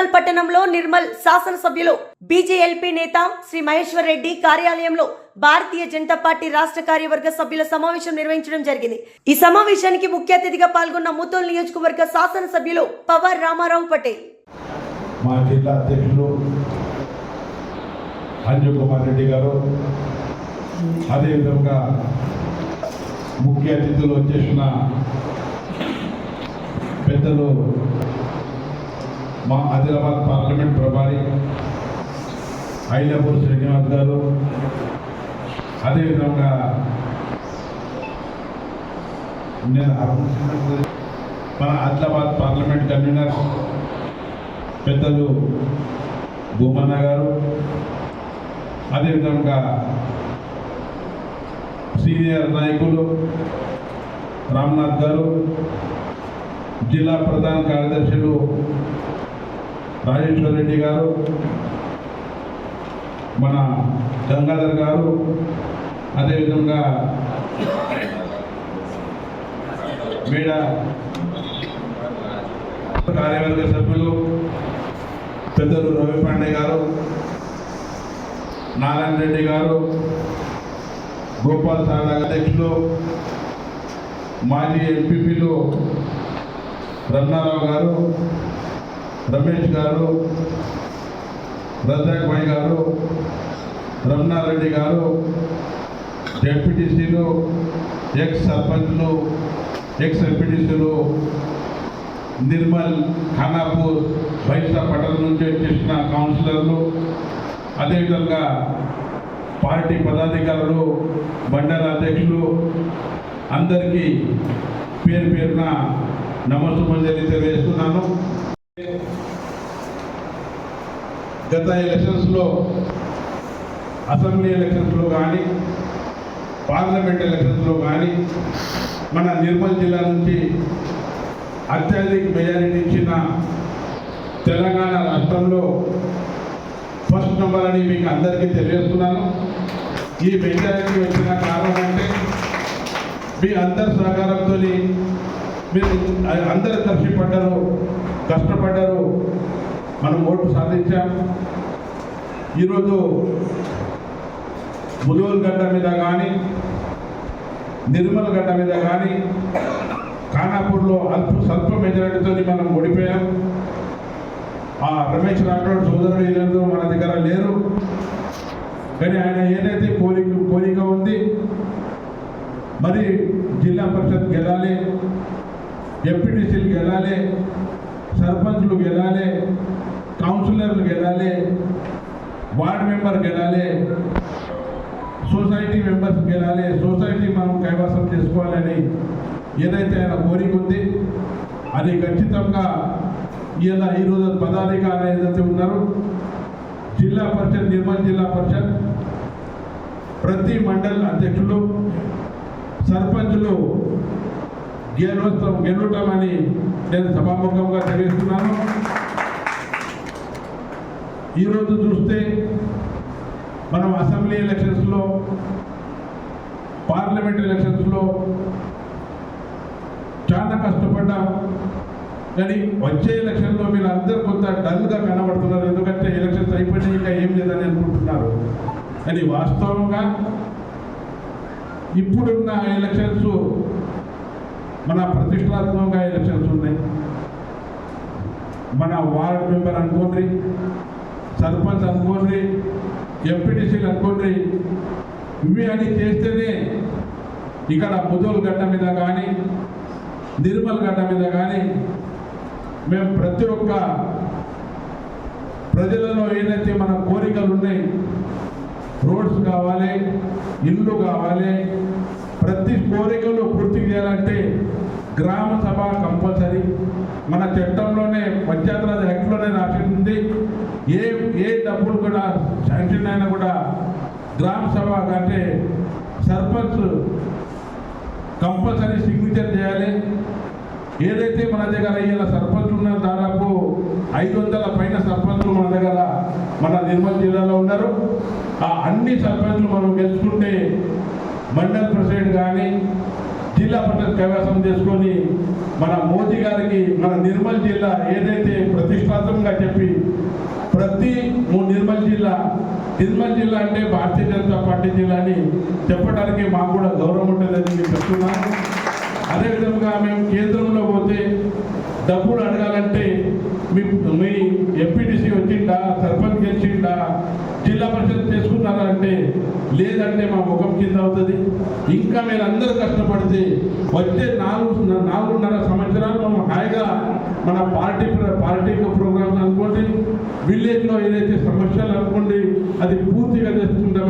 నిర్మల్ పట్టణంలో నిర్మల్ శాసనసభ్యులు బీజేఎల్పీ నేత శ్రీ మహేశ్వర్ రెడ్డి కార్యాలయంలో భారతీయ జనతా పార్టీ రాష్ట్ర కార్యవర్గ సభ్యుల సమావేశం నిర్వహించడం జరిగింది. ఈ సమావేశానికి ముఖ్య అతిథిగా పాల్గొన్న ముతోల్ నియోజకవర్గ శాసనసభ్యులు పవర్ రామారావు పటేల్. మా జిల్లా అధ్యక్షులు అంజు కుమార్ రెడ్డి గారు అదేవిధంగా ముఖ్య అతిథులు వచ్చేసిన పెద్దలు మా ఆదిలాబాద్ పార్లమెంట్ ప్రభారి ఐలాపూర్ శ్రీనివాస్ గారు. అదేవిధంగా నేను మన ఆదిలాబాద్ పార్లమెంట్ కన్వీనర్ పెద్దలు భూమన్న గారు. అదేవిధంగా సీనియర్ నాయకులు రామ్నాథ్ గారు. జిల్లా ప్రధాన కార్యదర్శులు రాజేశ్వర్ రెడ్డి గారు మన గంగాధర్ గారు అదేవిధంగా మేడ కార్యవర్గ సభ్యులు పెద్దలు రవి పాండే గారు నారాయణ రెడ్డి గారు గోపాల్ సార్ అధ్యక్షులు మాజీ ఎంపీపీలు రమణారావు గారు రమేష్ గారు రజాక్ భాయ్ గారు రమణారెడ్డి గారు డెప్యూటీసీలు ఎక్స్ సర్పంచ్లు ఎక్స్ ఎంపీటీసీలు నిర్మల్ ఖానాపూర్ బైసా పట్టణం నుంచి వచ్చేసిన కౌన్సిలర్లు అదేవిధంగా పార్టీ పదాధికారులు మండల అధ్యక్షులు అందరికీ పేరు పేరున నమస్సుమంజలి తెలియజేస్తున్నాను. గత ఎలక్షన్స్లో అసెంబ్లీ ఎలక్షన్స్లో కానీ పార్లమెంట్ ఎలక్షన్స్లో కానీ మన నిర్మల్ జిల్లా నుంచి అత్యధిక మెజారిటీ ఇచ్చిన తెలంగాణ రాష్ట్రంలో ఫస్ట్ నెంబర్ అని మీకు అందరికీ తెలియజేస్తున్నాను. ఈ మెజారిటీ వచ్చిన కారణం అంటే మీ అందరి సహకారంతో మీరు అందరు కలిసి పడ్డారు కష్టపడ్డారు మనం ఓటు సాధించాం. ఈరోజు ములుగురు గడ్డ మీద కానీ నిర్మల్ గడ్డ మీద కానీ ఖానాపూర్లో అల్ప స్వల్ప మెజారిటీతో మనం ఓడిపోయాం. ఆ రమేష్ రాఠోడ్ సోదరుడు ఈరోజు మన దగ్గర లేరు. కానీ ఆయన ఏదైతే కోరిక కోరిక ఉంది మరి జిల్లా పరిషత్ గెలాలి. ఎంపీటీసీలు గెలాలి సర్పంచ్లు గెలాలి కౌన్సిలర్లు గెలాలి వార్డ్ మెంబర్ గెలాలి సొసైటీ మెంబర్స్ గెలాలి సొసైటీ మనం కైవసం చేసుకోవాలని ఏదైతే ఆయన కోరిక ఉంది అది ఖచ్చితంగా ఇలా ఈరోజు పదాధికారులు ఏదైతే ఉన్నారో జిల్లా పరిషత్ నిర్మల్ జిల్లా పరిషత్ ప్రతి మండల్ అధ్యక్షులు సర్పంచులు గెలుస్తాం గెలుటామని నేను సభాముఖంగా తెలియజేస్తున్నాను. ఈరోజు చూస్తే మనం అసెంబ్లీ ఎలక్షన్స్లో పార్లమెంట్ ఎలక్షన్స్లో చాలా కష్టపడ్డాం. కానీ వచ్చే ఎలక్షన్లో మీరు అందరూ కొంత డల్గా కనబడుతున్నారు. ఎందుకంటే ఎలక్షన్స్ అయిపోయినాయి ఇంకా ఏం లేదని అనుకుంటున్నారు. కానీ వాస్తవంగా ఇప్పుడున్న ఎలక్షన్స్ మన ప్రతిష్టాత్మకంగా ఎలక్షన్స్ ఉన్నాయి. మన వార్డ్ మెంబర్ అనుకోండి సర్పంచ్ అనుకోండి ఎంపీటీసీలు అనుకోండి ఇవి అని చేస్తేనే ఇక్కడ ముదోలు గడ్డ మీద కానీ నిర్మల్ గడ్డ మీద కానీ మేము ప్రతి ఒక్క ప్రజలలో ఏదైతే మన కోరికలు ఉన్నాయి రోడ్స్ కావాలి ఇల్లు కావాలి ప్రతి కోరికలు పూర్తి చేయాలంటే గ్రామ సభ కంపల్సరీ. మన చట్టంలోనే పంచాయతీరాజ్ యాక్ట్లోనే రాసింది. ఏ ఏ డబ్బులు కూడా శాంక్షన్ అయినా కూడా గ్రామ సభ అంటే సర్పంచ్ కంపల్సరీ సిగ్నేచర్ చేయాలి. ఏదైతే మన దగ్గర ఇలా సర్పంచ్ ఉన్న దాదాపు ఐదు వందల పైన సర్పంచులు మన దగ్గర మన నిర్మల్ జిల్లాలో ఉన్నారు. ఆ అన్ని సర్పంచ్లు మనం గెలుచుకుంటే మండల్ ప్రెసిడెంట్ కానీ జిల్లా పరిషత్ కైవసం చేసుకొని మన మోదీ గారికి మన నిర్మల్ జిల్లా ఏదైతే ప్రతిష్టాత్మకంగా చెప్పి ప్రతి నిర్మల్ జిల్లా నిర్మల్ జిల్లా అంటే భారతీయ జనతా పార్టీ జిల్లా అని చెప్పడానికి మాకు కూడా గౌరవం ఉంటుందని మేము చెప్తున్నాను. అదేవిధంగా మేము కేంద్రంలో పోతే డబ్బులు అడగాలంటే ఎంపీటీసీ సర్పంచ్ గెలిచిండా జిల్లా పరిషత్ చేసుకున్నారా అంటే లేదంటే మా ముఖం కింద అవుతుంది. ఇంకా మీరు అందరూ కష్టపడితే వచ్చే నాలుగు నాలుగున్నర సంవత్సరాలు మనం హాయిగా మన పార్టీ పార్టీ ప్రోగ్రామ్స్ అనుకోండి విలేజ్లో ఏదైతే సమస్యలు అనుకోండి అది పూర్తిగా తెచ్చుకుంటామని